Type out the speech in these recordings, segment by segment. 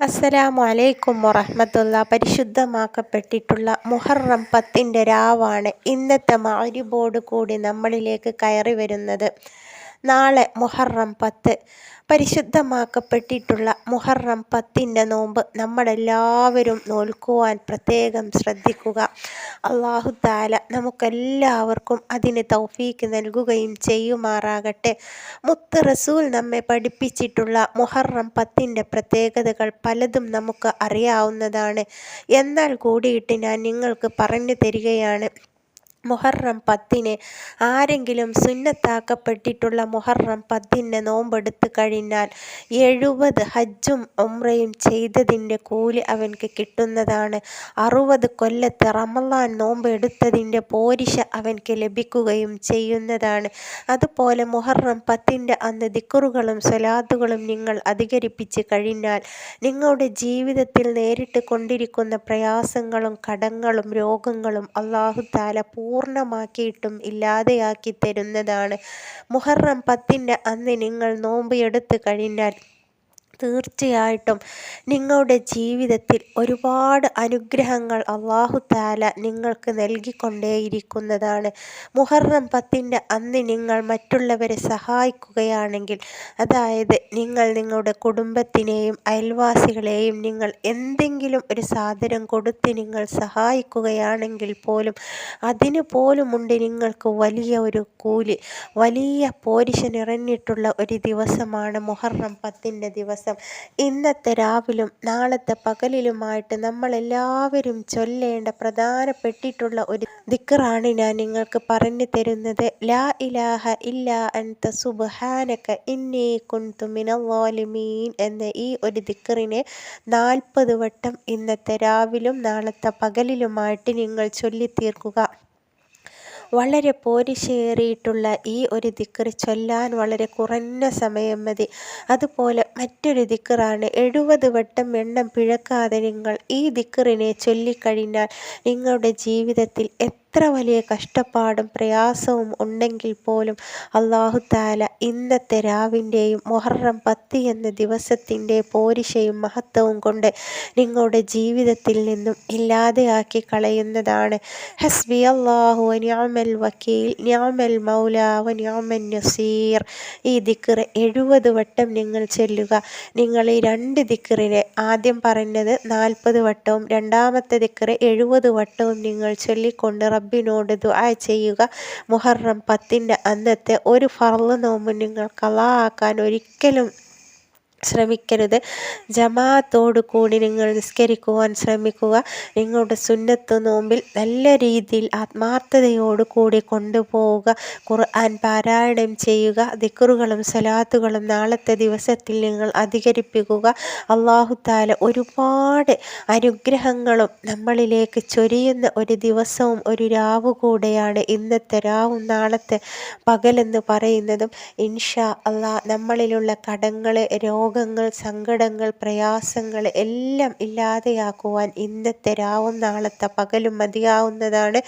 അസ്സലാമു അലൈക്കും വറഹമത്തുള്ള പരിശുദ്ധമാക്കപ്പെട്ടിട്ടുള്ള മുഹറം പത്തിന്റെ രാവാണ് ഇന്നത്തെ മാരിബോട് കൂടി നമ്മളിലേക്ക് കയറി വരുന്നത്. നാളെ മുഹറം പത്ത്. പരിശുദ്ധമാക്കപ്പെട്ടിട്ടുള്ള മുഹറം പത്തിന്റെ നോമ്പ് നമ്മളെല്ലാവരും നോൽക്കുവാൻ പ്രത്യേകം ശ്രദ്ധിക്കുക. അള്ളാഹു താല നമുക്കെല്ലാവർക്കും അതിന് തൗഫീക്ക് നൽകുകയും ചെയ്യുമാറാകട്ടെ. മുത്ത് റസൂൽ നമ്മെ പഠിപ്പിച്ചിട്ടുള്ള മുഹറം പത്തിന്റെ പ്രത്യേകതകൾ പലതും നമുക്ക് അറിയാവുന്നതാണ്. എന്നാൽ കൂടിയിട്ട് ഞാൻ നിങ്ങൾക്ക് പറഞ്ഞു തരികയാണ്. മുഹറം പത്തിന് ആരെങ്കിലും സുന്നത്താക്കപ്പെട്ടിട്ടുള്ള മുഹറം പത്തിന് നോമ്പെടുത്ത് കഴിഞ്ഞാൽ എഴുപത് ഹജ്ജും ഒമ്രയും ചെയ്തതിന്റെ കൂലി അവൻക്ക് കിട്ടുന്നതാണ്. അറുപത് കൊല്ലത്തെ റമലാൻ നോമ്പ് എടുത്തതിന്റെ പോരിശ അവൻക്ക് ലഭിക്കുകയും ചെയ്യുന്നതാണ്. അതുപോലെ മുഹറം പത്തിന്റെ അന്ന് ദിക്കുറുകളും സ്വലാത്തുകളും നിങ്ങൾ അധികരിപ്പിച്ച് കഴിഞ്ഞാൽ നിങ്ങളുടെ ജീവിതത്തിൽ നേരിട്ട് കൊണ്ടിരിക്കുന്ന പ്രയാസങ്ങളും കടങ്ങളും രോഗങ്ങളും അള്ളാഹു താല പൂർണമാക്കിയിട്ടും ഇല്ലാതെയാക്കി തരുന്നതാണ്. മുഹറം പത്തിന്റെ അന്ന് നിങ്ങൾ നോമ്പ് എടുത്തു കഴിഞ്ഞാൽ തീർച്ചയായിട്ടും നിങ്ങളുടെ ജീവിതത്തിൽ ഒരുപാട് അനുഗ്രഹങ്ങൾ അള്ളാഹു താല നിങ്ങൾക്ക് നൽകിക്കൊണ്ടേയിരിക്കുന്നതാണ്. മുഹറം പത്തിന്റെ അന്ന് നിങ്ങൾ മറ്റുള്ളവരെ സഹായിക്കുകയാണെങ്കിൽ അതായത് നിങ്ങൾ നിങ്ങളുടെ കുടുംബത്തിനെയും അയൽവാസികളെയും നിങ്ങൾ എന്തെങ്കിലും ഒരു സാധനം കൊടുത്ത് നിങ്ങൾ സഹായിക്കുകയാണെങ്കിൽ പോലും അതിന് പോലുമുണ്ട് നിങ്ങൾക്ക് വലിയ ഒരു കൂലി. വലിയ പോരിശ നിറഞ്ഞിട്ടുള്ള ഒരു ദിവസമാണ് മുഹറം പത്തിന്റെ ദിവസം. ദിവസം ഇന്നത്തെ രാവിലും നാളത്തെ പകലിലുമായിട്ട് നമ്മളെല്ലാവരും ചൊല്ലേണ്ട പ്രധാനപ്പെട്ടിട്ടുള്ള ഒരു ദിക്കറാണ് ഞാൻ നിങ്ങൾക്ക് പറഞ്ഞു തരുന്നത്. ലാ ഇലാഹ ഇല്ല അൻത സുബ്ഹാനക ഇന്നി മിനൽ എന്ന ഈ ഒരു ദിക്കറിനെ നാൽപ്പത് വട്ടം ഇന്നത്തെ രാവിലും നാളത്തെ പകലിലുമായിട്ട് നിങ്ങൾ ചൊല്ലിത്തീർക്കുക. വളരെ പോരിശേറിയിട്ടുള്ള ഈ ഒരു ദിക്കറ് ചൊല്ലാൻ വളരെ കുറഞ്ഞ സമയം മതി. അതുപോലെ മറ്റൊരു ദിക്കറാണ് എഴുപത് വട്ടം എണ്ണം പിഴക്കാതെ നിങ്ങൾ ഈ ദിക്കറിനെ ചൊല്ലിക്കഴിഞ്ഞാൽ നിങ്ങളുടെ ജീവിതത്തിൽ എത്ര വലിയ കഷ്ടപ്പാടും പ്രയാസവും ഉണ്ടെങ്കിൽ പോലും അള്ളാഹു താല ഇന്നത്തെ രാവിന്റെയും മൊഹറം പത്ത് എന്ന ദിവസത്തിന്റെ പോരിശയും മഹത്വവും കൊണ്ട് നിങ്ങളുടെ ജീവിതത്തിൽ നിന്നും ഇല്ലാതെയാക്കി കളയുന്നതാണ്. ഹസ്ബി അള്ളാഹു ന്യാമൽ വക്കീൽ ന്യാമൽ മൗല ന്യാമൻ നസീർ. ഈ ദിക്കറ് എഴുപത് വട്ടം നിങ്ങൾ ചെല്ലുക. നിങ്ങൾ ഈ രണ്ട് ദിക്കറിനെ ആദ്യം പറഞ്ഞത് നാൽപ്പത് വട്ടവും രണ്ടാമത്തെ ദിക്കറ് എഴുപത് വട്ടവും നിങ്ങൾ ചൊല്ലിക്കൊണ്ട് റബ്ബിനോട് ദുആ ചെയ്യുക. മുഹറം പത്തിന്റെ അന്നത്തെ ഒരു ഫർൾ നോമ്പ് നിങ്ങൾ കളാ ആക്കാൻ ഒരിക്കലും ശ്രമിക്കരുത്. ജമാഅത്തോടു കൂടി നിങ്ങൾ നിസ്കരിക്കുവാൻ ശ്രമിക്കുക. നിങ്ങളുടെ സുന്നത്ത് നോമ്പിൽ നല്ല രീതിയിൽ ആത്മാർത്ഥതയോടു കൂടി കൊണ്ടുപോവുക. ഖുർആൻ പാരായണം ചെയ്യുക. ദിക്കറുകളും സലാത്തുകളും നാളത്തെ ദിവസത്തിൽ നിങ്ങൾ അധികരിപ്പിക്കുക. അള്ളാഹു താല ഒരുപാട് അനുഗ്രഹങ്ങളും നമ്മളിലേക്ക് ചൊരിയുന്ന ഒരു ദിവസവും ഒരു രാവ് കൂടെയാണ് ഇന്നത്തെ രാവും നാളത്തെ പകലെന്ന് പറയുന്നതും. ഇൻഷാ അള്ളാ നമ്മളിലുള്ള കടങ്ങളെ രോഗ രോഗങ്ങൾ സങ്കടങ്ങൾ പ്രയാസങ്ങൾ എല്ലാം ഇല്ലാതെയാക്കുവാൻ ഇന്നത്തെ രാവും നാളത്തെ പകലും മതിയാവുന്നതാണ്.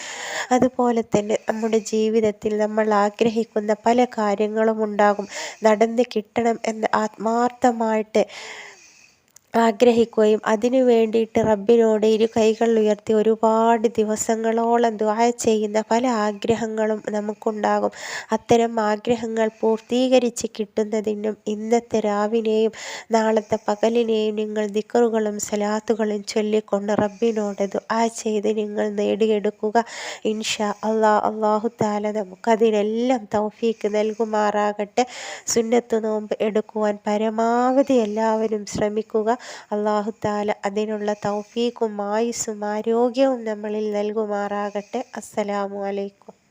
അതുപോലെ തന്നെ നമ്മുടെ ജീവിതത്തിൽ നമ്മൾ ആഗ്രഹിക്കുന്ന പല കാര്യങ്ങളും ഉണ്ടാകും. നടന്ന് കിട്ടണം എന്ന് ആത്മാർത്ഥമായിട്ട് ആഗ്രഹിക്കുകയും അതിനു വേണ്ടിയിട്ട് റബ്ബിനോട് ഇരു കൈകൾ ഉയർത്തി ഒരുപാട് ദിവസങ്ങളോളം ദ്വായ ചെയ്യുന്ന പല ആഗ്രഹങ്ങളും നമുക്കുണ്ടാകും. അത്തരം ആഗ്രഹങ്ങൾ പൂർത്തീകരിച്ച് കിട്ടുന്നതിനും ഇന്നത്തെ രാവിനെയും നാളത്തെ പകലിനെയും നിങ്ങൾ ദിക്കറുകളും സലാത്തുകളും ചൊല്ലിക്കൊണ്ട് റബ്ബിനോട് ദ്വായ ചെയ്ത് നിങ്ങൾ നേടിയെടുക്കുക. ഇൻഷാ അള്ളാ അള്ളാഹു താല നമുക്കതിനെല്ലാം തൗഫീക്ക് നൽകുമാറാകട്ടെ. സുന്നത്ത് നോമ്പ് എടുക്കുവാൻ പരമാവധി എല്ലാവരും ശ്രമിക്കുക. അള്ളാഹുത്താല അതിനുള്ള തൗഫീഖും ആയുസ്സും ആരോഗ്യവും നമ്മളിൽ നൽകുമാറാകട്ടെ. അസ്സലാമു അലൈക്കും.